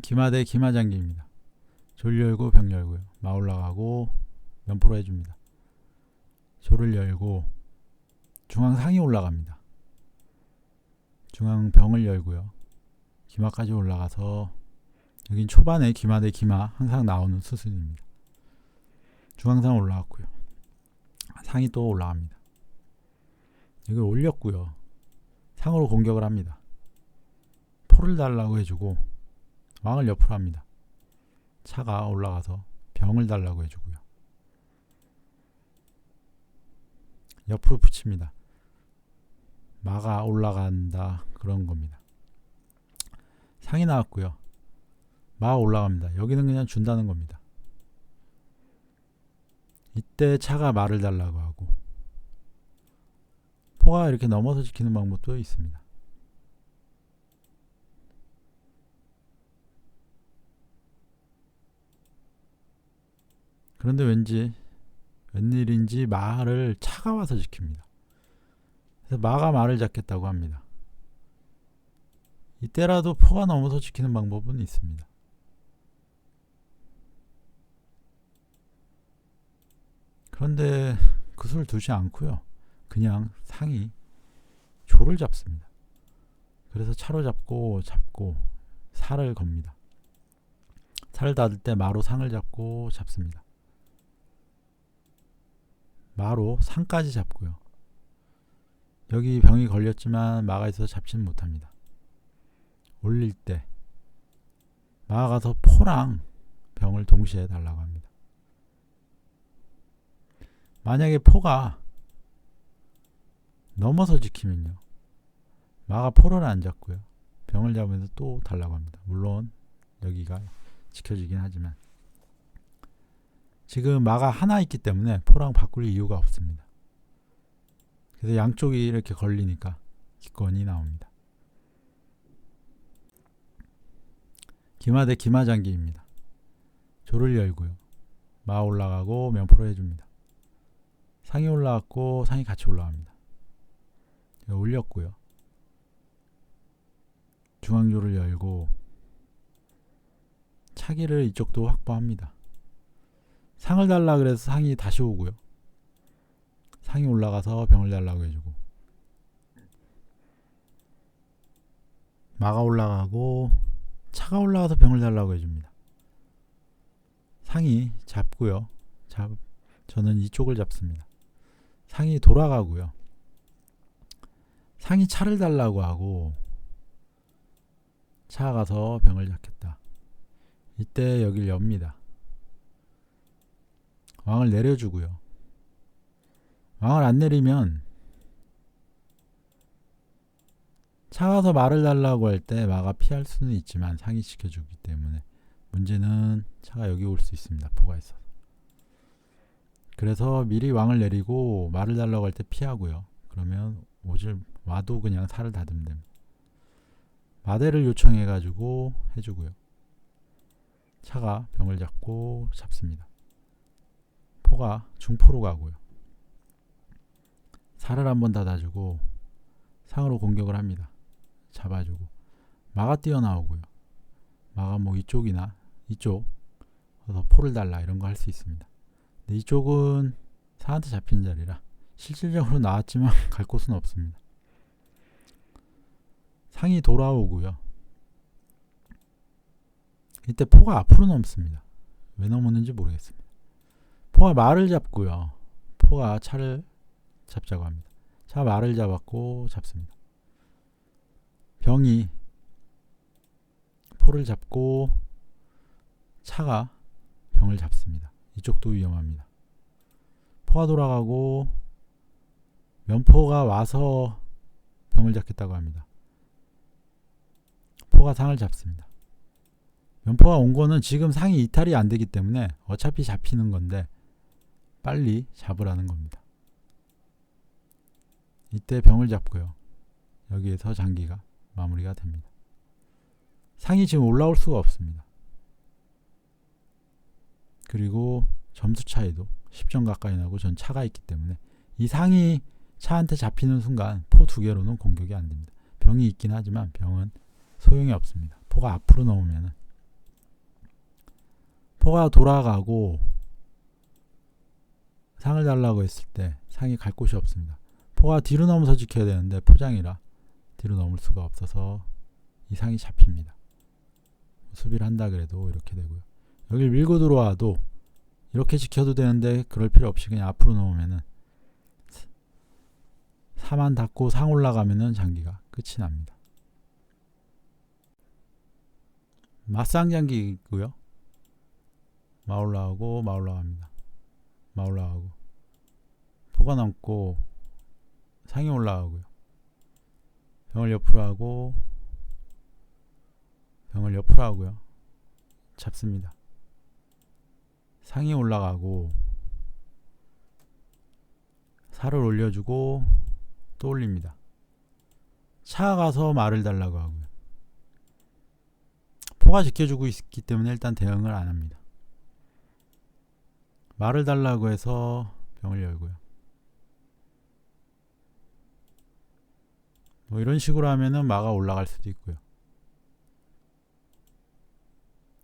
기마대 기마장기입니다. 졸 열고 병 열고요. 마 올라가고 면포로 해줍니다. 조를 열고 중앙 상이 올라갑니다. 중앙 병을 열고요. 기마까지 올라가서 여긴 초반에 기마 대 기마 항상 나오는 수순입니다. 중앙상 올라왔고요. 상이 또 올라갑니다. 이걸 올렸고요. 상으로 공격을 합니다. 포를 달라고 해주고 왕을 옆으로 합니다. 차가 올라가서 병을 달라고 해주고요. 옆으로 붙입니다. 마가 올라간다 그런 겁니다. 상이 나왔고요. 마 올라갑니다. 여기는 그냥 준다는 겁니다. 이때 차가 말을 달라고 하고 포가 이렇게 넘어서 지키는 방법도 있습니다. 그런데 왠지 웬일인지 말을 차가 와서 지킵니다. 그래서 마가 말을 잡겠다고 합니다. 이때라도 포가 넘어서 지키는 방법은 있습니다. 그런데 그 수를 두지 않고요. 그냥 상이 조를 잡습니다. 그래서 차로 잡고 잡고 살을 겁니다. 살을 닫을 때 마로 상을 잡고 잡습니다. 마로 상까지 잡고요. 여기 병이 걸렸지만 마가 있어서 잡지는 못합니다. 올릴 때 마가 가서 포랑 병을 동시에 달라고 합니다. 만약에 포가 넘어서 지키면요. 마가 포를 안 잡고요. 병을 잡으면서 또 달라고 합니다. 물론 여기가 지켜지긴 하지만 지금 마가 하나 있기 때문에 포랑 바꿀 이유가 없습니다. 그래서 양쪽이 이렇게 걸리니까 기권이 나옵니다. 기마 대 기마 장기입니다. 조를 열고요. 마 올라가고 면포로 해줍니다. 상이 올라왔고 상이 같이 올라갑니다. 올렸고요. 중앙조를 열고 차기를 이쪽도 확보합니다. 상을 달라 그래서 상이 다시 오고요. 상이 올라가서 병을 달라고 해주고 마가 올라가고 차가 올라가서 병을 달라고 해줍니다. 상이 잡고요. 잡 저는 이쪽을 잡습니다. 상이 돌아가고요. 상이 차를 달라고 하고 차 가서 병을 잡겠다. 이때 여길 엽니다. 왕을 내려주고요. 왕을 안 내리면 차가서 말을 달라고 할 때 마가 피할 수는 있지만 상이 지켜주기 때문에 문제는 차가 여기 올 수 있습니다. 포가 있어서. 그래서 미리 왕을 내리고 말을 달라고 할 때 피하고요. 그러면 오질 와도 그냥 살을 다듬면 됩니다. 마대를 요청해 가지고 해주고요. 차가 병을 잡고 잡습니다. 포가 중포로 가고요. 살을 한번 닫아주고 상으로 공격을 합니다. 잡아주고 마가 뛰어나오고요. 마가 뭐 이쪽이나 이쪽 그래서 포를 달라 이런 거 할 수 있습니다. 근데 이쪽은 상한테 잡힌 자리라 실질적으로 나왔지만 갈 곳은 없습니다. 상이 돌아오고요. 이때 포가 앞으로 넘습니다. 왜 넘었는지 모르겠습니다. 포가 말을 잡고요. 포가 차를 잡자고 합니다. 차 말을 잡았고 잡습니다. 병이 포를 잡고 차가 병을 잡습니다. 이쪽도 위험합니다. 포가 돌아가고 면포가 와서 병을 잡겠다고 합니다. 포가 상을 잡습니다. 면포가 온 거는 지금 상이 이탈이 안 되기 때문에 어차피 잡히는 건데 빨리 잡으라는 겁니다. 이때 병을 잡고요. 여기에서 장기가 마무리가 됩니다. 상이 지금 올라올 수가 없습니다. 그리고 점수 차이도 10점 가까이 나고 전 차가 있기 때문에 이 상이 차한테 잡히는 순간 포 두 개로는 공격이 안 됩니다. 병이 있긴 하지만 병은 소용이 없습니다. 포가 앞으로 넘으면 포가 돌아가고 상을 달라고 했을 때 상이 갈 곳이 없습니다. 포가 뒤로 넘어서 지켜야 되는데 포장이라 뒤로 넘을 수가 없어서 이 상이 잡힙니다. 수비를 한다 그래도 이렇게 되고요. 여기 밀고 들어와도 이렇게 지켜도 되는데 그럴 필요 없이 그냥 앞으로 넘으면은 사만 닫고 상 올라가면은 장기가 끝이 납니다. 맞상 장기고요. 마 올라가고 마 올라갑니다. 마 올라가고 포가 넘고 상이 올라가고요. 병을 옆으로 하고 병을 옆으로 하고요. 잡습니다. 상이 올라가고 살을 올려주고 또 올립니다. 차가서 말을 달라고 하고요. 포가 지켜주고 있기 때문에 일단 대응을 안 합니다. 말을 달라고 해서 병을 열고요. 뭐 이런 식으로 하면은 마가 올라갈 수도 있고요.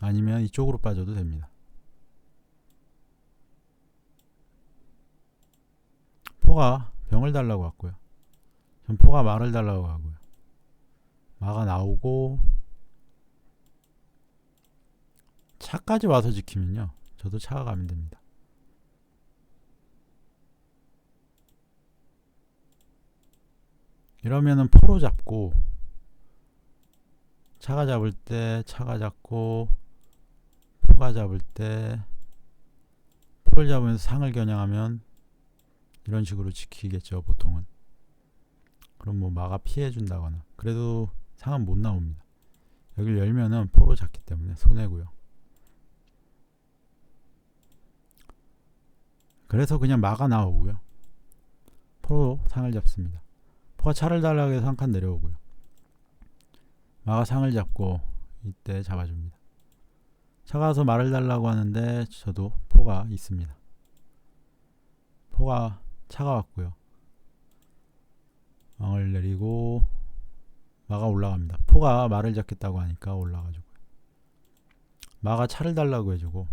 아니면 이쪽으로 빠져도 됩니다. 포가 병을 달라고 왔고요. 전 포가 말을 달라고 하고요. 마가 나오고 차까지 와서 지키면요. 저도 차가 가면 됩니다. 이러면은 포로 잡고 차가 잡을 때 차가 잡고 포가 잡을 때 포를 잡으면서 상을 겨냥하면 이런 식으로 지키겠죠 보통은. 그럼 뭐 마가 피해 준다거나. 그래도 상은 못 나옵니다. 여기를 열면은 포로 잡기 때문에 손해고요. 그래서 그냥 마가 나오고요. 포로 상을 잡습니다 포가 차를 달라고 해서 한 칸 내려오고요 마가 상을 잡고 이때 잡아줍니다 차가서 말을 달라고 하는데 저도 포가 있습니다 포가 차가웠고요. 왕을 내리고 마가 올라갑니다. 포가 말을 잡겠다고 하니까 올라가지고 마가 차를 달라고 해주고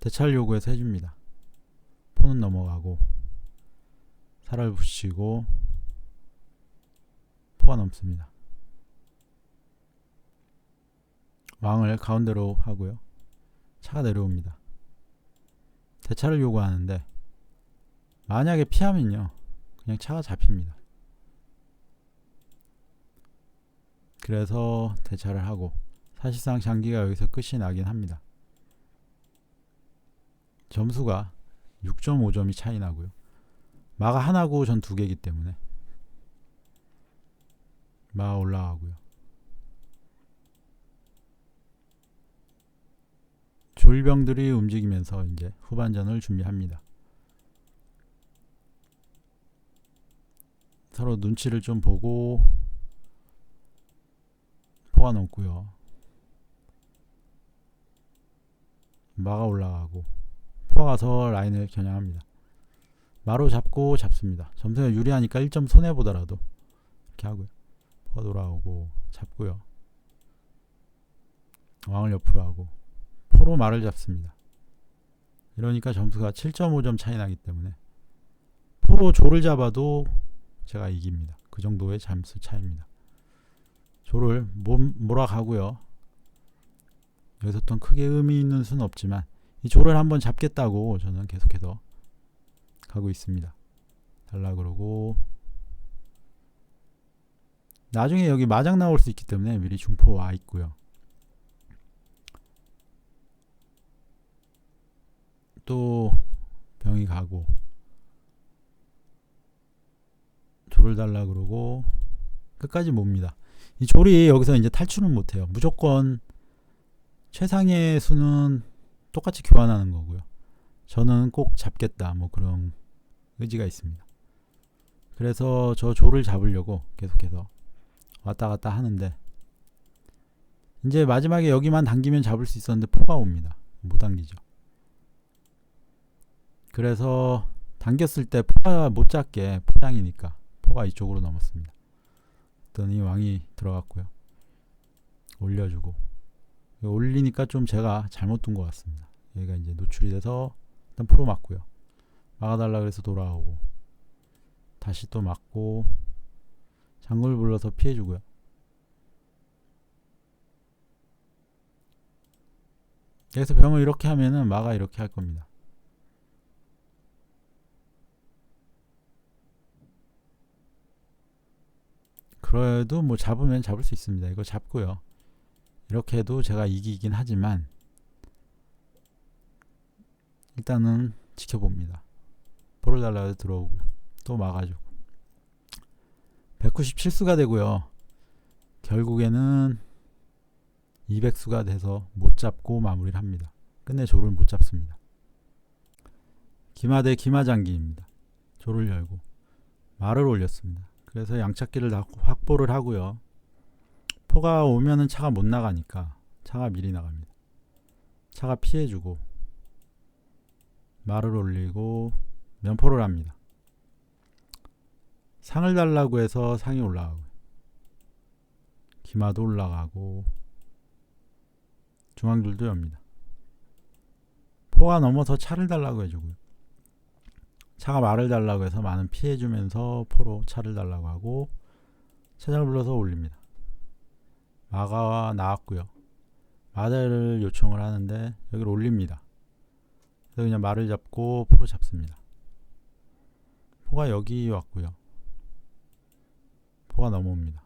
대차를 요구해서 해줍니다. 포는 넘어가고 살을 붙이고 포가 넘습니다. 왕을 가운데로 하고요. 차가 내려옵니다. 대차를 요구하는데 만약에 피하면요. 그냥 차가 잡힙니다. 그래서 대차를 하고 사실상 장기가 여기서 끝이 나긴 합니다. 점수가 6.5점이 차이 나고요. 마가 하나고 전 두 개이기 때문에 마 올라가고요. 졸병들이 움직이면서 이제 후반전을 준비합니다. 서로 눈치를 좀 보고 포가 넘고요. 마가 올라가고 포가 가서 라인을 겨냥합니다. 마로 잡고 잡습니다. 점수가 유리하니까 1점 손해보더라도 이렇게 하고요. 포가 돌아오고 잡고요. 왕을 옆으로 하고 포로 말을 잡습니다. 이러니까 점수가 7.5점 차이 나기 때문에 포로 조를 잡아도 제가 이깁니다. 그 정도의 잠수 차이입니다. 조를 몰아가고요. 여기서 또 크게 의미 있는 수는 없지만 이 조를 한번 잡겠다고 저는 계속해서 가고 있습니다. 달라 그러고 나중에 여기 마장 나올 수 있기 때문에 미리 중포 와 있고요. 또 병이 가고 조를 달라 그러고 끝까지 봅니다. 이 조리 여기서 이제 탈출은 못해요. 무조건 최상의 수는 똑같이 교환하는 거고요. 저는 꼭 잡겠다 뭐 그런 의지가 있습니다. 그래서 저 조를 잡으려고 계속해서 왔다 갔다 하는데 이제 마지막에 여기만 당기면 잡을 수 있었는데 포가 옵니다. 못 당기죠. 그래서 당겼을 때 포가 못 잡게 포장이니까 포가 이쪽으로 넘었습니다. 그랬더니 왕이 들어갔고요. 올려주고 올리니까 좀 제가 잘못 둔 것 같습니다. 여기가 이제 노출이 돼서 일단 프로 맞고요. 막아달라 그래서 돌아오고 다시 또 맞고 장군을 불러서 피해주고요. 그래서 병을 이렇게 하면은 마가 이렇게 할 겁니다. 그래도 뭐 잡으면 잡을 수 있습니다. 이거 잡고요. 이렇게 해도 제가 이기긴 하지만 일단은 지켜봅니다. 볼을 달라도 들어오고요. 또 막아주고 197수가 되고요. 결국에는 200수가 돼서 못 잡고 마무리를 합니다. 끝내 조를 못 잡습니다. 기마대 기마장기입니다. 조를 열고 말을 올렸습니다. 그래서 양착기를 다 확보를 하고요. 포가 오면은 차가 못 나가니까 차가 미리 나갑니다. 차가 피해주고 말을 올리고 면포를 합니다. 상을 달라고 해서 상이 올라가고 기마도 올라가고 중앙줄도 엽니다. 포가 넘어서 차를 달라고 해주고요. 차가 말을 달라고 해서 많은 피해주면서 포로 차를 달라고 하고 차장을 불러서 올립니다. 마가 나왔고요. 마대를 요청을 하는데 여기를 올립니다. 그래서 그냥 말을 잡고 포로 잡습니다. 포가 여기 왔고요. 포가 넘어옵니다.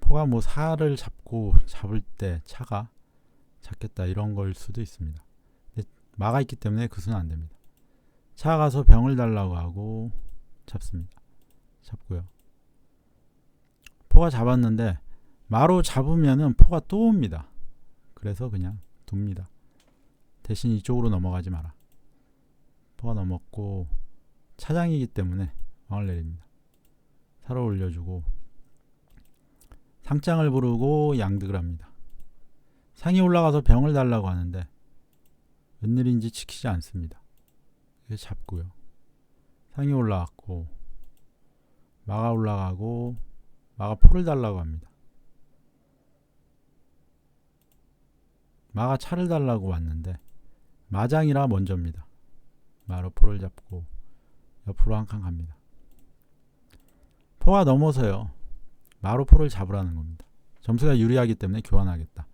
포가 뭐 살을 잡고 잡을 때 차가 잡겠다 이런 걸 수도 있습니다. 마가 있기 때문에 그 수는 안 됩니다. 차 가서 병을 달라고 하고 잡습니다. 잡고요. 포가 잡았는데 마로 잡으면은 포가 또 옵니다. 그래서 그냥 둡니다. 대신 이쪽으로 넘어가지 마라. 포가 넘었고 차장이기 때문에 왕을 내립니다. 사로 올려주고 상장을 부르고 양득을 합니다. 상이 올라가서 병을 달라고 하는데 웬일인지 지키지 않습니다. 잡고요. 상이 올라갔고 마가 올라가고 마가 포를 달라고 합니다. 마가 차를 달라고 왔는데 마장이라 먼저입니다. 마로 포를 잡고 옆으로 한 칸 갑니다. 포가 넘어서요. 마로 포를 잡으라는 겁니다. 점수가 유리하기 때문에 교환하겠다.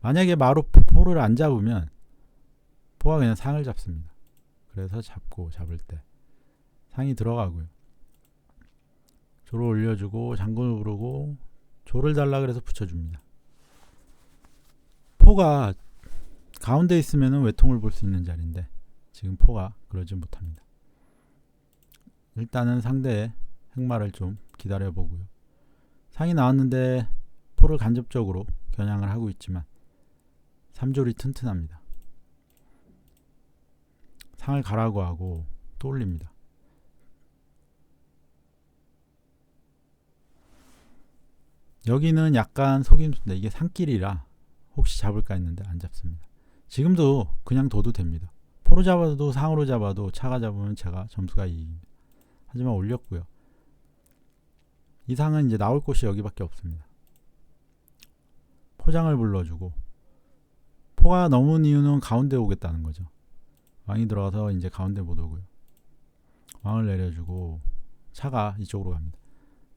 만약에 마로 포를 안 잡으면 포가 그냥 상을 잡습니다. 그래서 잡고 잡을 때 상이 들어가고요. 조를 올려주고 장군을 부르고 조를 달라 그래서 붙여줍니다. 포가 가운데 있으면 외통을 볼 수 있는 자리인데 지금 포가 그러지 못합니다. 일단은 상대의 행마를 좀 기다려 보고요. 상이 나왔는데 포를 간접적으로 겨냥을 하고 있지만 3조리 튼튼합니다. 상을 가라고 하고 또 올립니다. 여기는 약간 속임수인데 이게 산길이라 혹시 잡을까 했는데 안 잡습니다. 지금도 그냥 둬도 됩니다. 포로 잡아도 상으로 잡아도 차가 잡으면 제가 점수가 이깁니다. 하지만 올렸고요. 이 상은 이제 나올 곳이 여기밖에 없습니다. 포장을 불러주고 포가 넘은 이유는 가운데 오겠다는 거죠. 왕이 들어가서 이제 가운데 못 오고요. 왕을 내려주고 차가 이쪽으로 갑니다.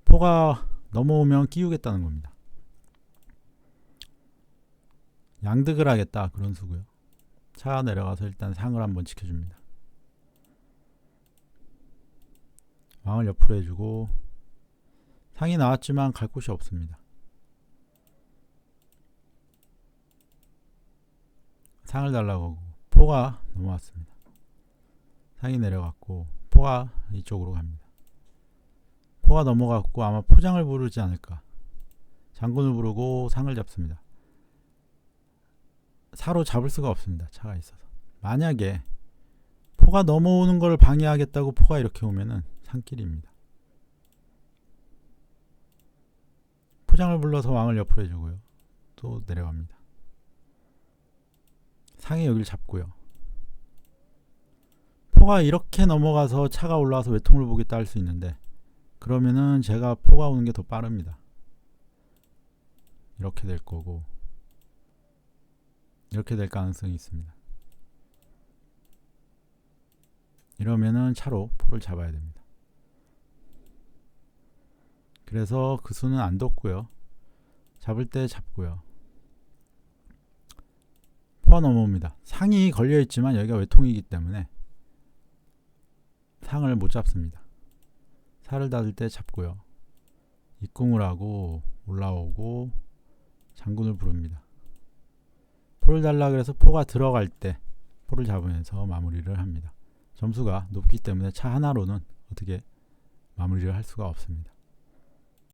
포가 넘어오면 끼우겠다는 겁니다. 양득을 하겠다 그런 수고요. 차가 내려가서 일단 상을 한번 지켜줍니다. 왕을 옆으로 해주고 상이 나왔지만 갈 곳이 없습니다. 상을 달라고 하고 포가 넘어왔습니다. 상이 내려갔고 포가 이쪽으로 갑니다. 포가 넘어갔고 아마 포장을 부르지 않을까. 장군을 부르고 상을 잡습니다. 사로 잡을 수가 없습니다. 차가 있어서. 만약에 포가 넘어오는 걸 방해하겠다고 포가 이렇게 오면은 산길입니다. 포장을 불러서 왕을 옆으로 해주고요. 또 내려갑니다. 상이 여기를 잡고요. 포가 이렇게 넘어가서 차가 올라와서 외통을 보겠다 할 수 있는데 그러면은 제가 포가 오는 게 더 빠릅니다. 이렇게 될 거고 이렇게 될 가능성이 있습니다. 이러면은 차로 포를 잡아야 됩니다. 그래서 그 수는 안 뒀고요. 잡을 때 잡고요. 포가 넘어옵니다. 상이 걸려 있지만 여기가 외통이기 때문에 상을 못 잡습니다. 살을 닫을 때 잡고요. 입궁을 하고 올라오고 장군을 부릅니다. 포를 달라 그래서 포가 들어갈 때 포를 잡으면서 마무리를 합니다. 점수가 높기 때문에 차 하나로는 어떻게 마무리를 할 수가 없습니다.